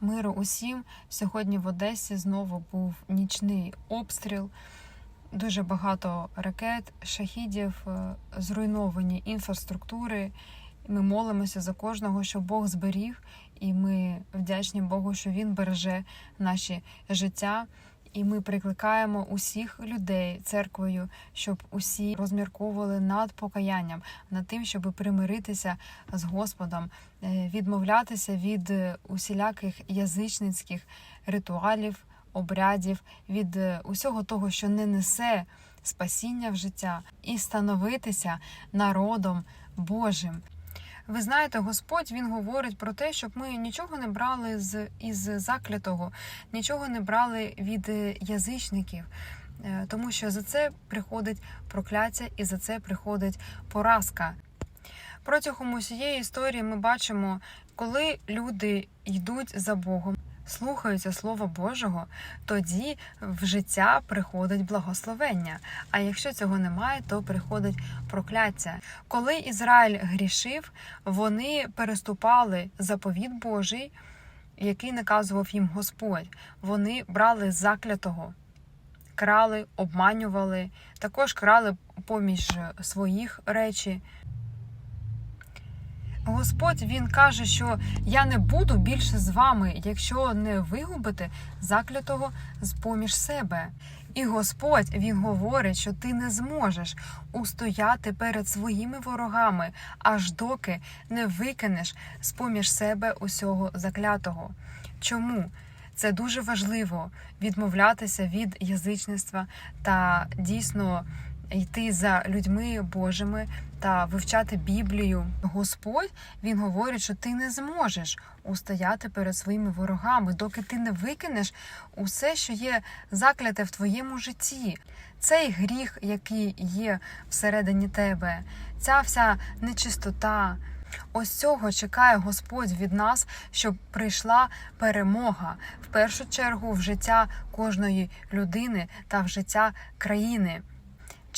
Миру усім. Сьогодні в Одесі знову був нічний обстріл. Дуже багато ракет, шахідів, е, зруйновані інфраструктури. Ми молимося за кожного, що Бог зберіг, і ми вдячні Богу, що Він береже наші життя. І ми прикликаємо усіх людей церквою, щоб усі розмірковували над покаянням, над тим, щоб примиритися з Господом, е, відмовлятися від е, усіляких язичницьких ритуалів, обрядів, від е, усього того, що не несе спасіння в життя, і становитися народом Божим. Ви знаєте, Господь він говорить про те, щоб ми нічого не брали з із заклятого, нічого не брали від е, язичників, е, тому що за це приходить прокляття і за це приходить поразка. Протягом усієї історії ми бачимо, коли люди йдуть за Богом, слухаються Слова Божого, тоді в життя приходить благословення. А якщо цього немає, то приходить прокляття. Коли Ізраїль грішив, вони переступали заповіт Божий, який наказував їм Господь. Вони брали заклятого. Крали, обманювали, також крали поміж своїх речі. Господь він каже, що я не буду більше з вами, якщо не вигубите заклятого з поміж себе. І Господь він говорить, що ти не зможеш устояти перед своїми ворогами, аж доки не викинеш з поміж себе усього заклятого. Чому? Це дуже важливо відмовлятися від язичництва та дійсно йти за людьми Божими та вивчати Біблію. Господь він говорить, що ти не зможеш устояти перед своїми ворогами, доки ти не викинеш усе, що є закляте в твоєму житті. Цей гріх, який є всередині тебе, ця вся нечистота. Ось цього чекає Господь від нас, щоб прийшла перемога в першу чергу в життя кожної людини та в життя країни.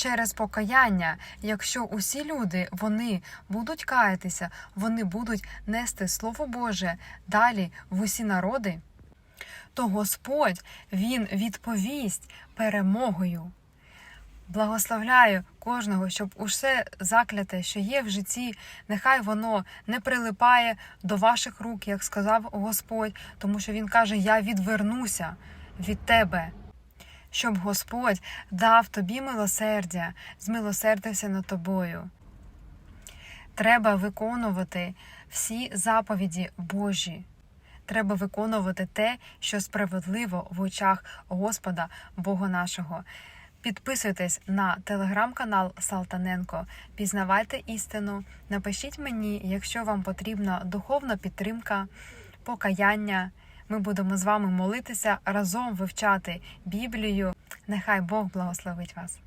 Через покаяння, якщо усі люди вони будуть каятися, вони будуть нести Слово Боже далі в усі народи, то Господь Він відповість перемогою. Благословляю кожного, щоб усе закляте, що є в житті, нехай воно не прилипає до ваших рук, як сказав Господь, тому що Він каже: Я відвернуся від тебе щоб Господь дав тобі милосердя, змилосердився над тобою. Треба виконувати всі заповіді Божі. Треба виконувати те, що справедливо в очах Господа Бога нашого. Підписуйтесь на телеграм-канал Салтаненко, пізнавайте істину. Напишіть мені, якщо вам потрібна духовна підтримка, покаяння. Ми будемо з вами молитися разом вивчати Біблію. Нехай Бог благословить вас.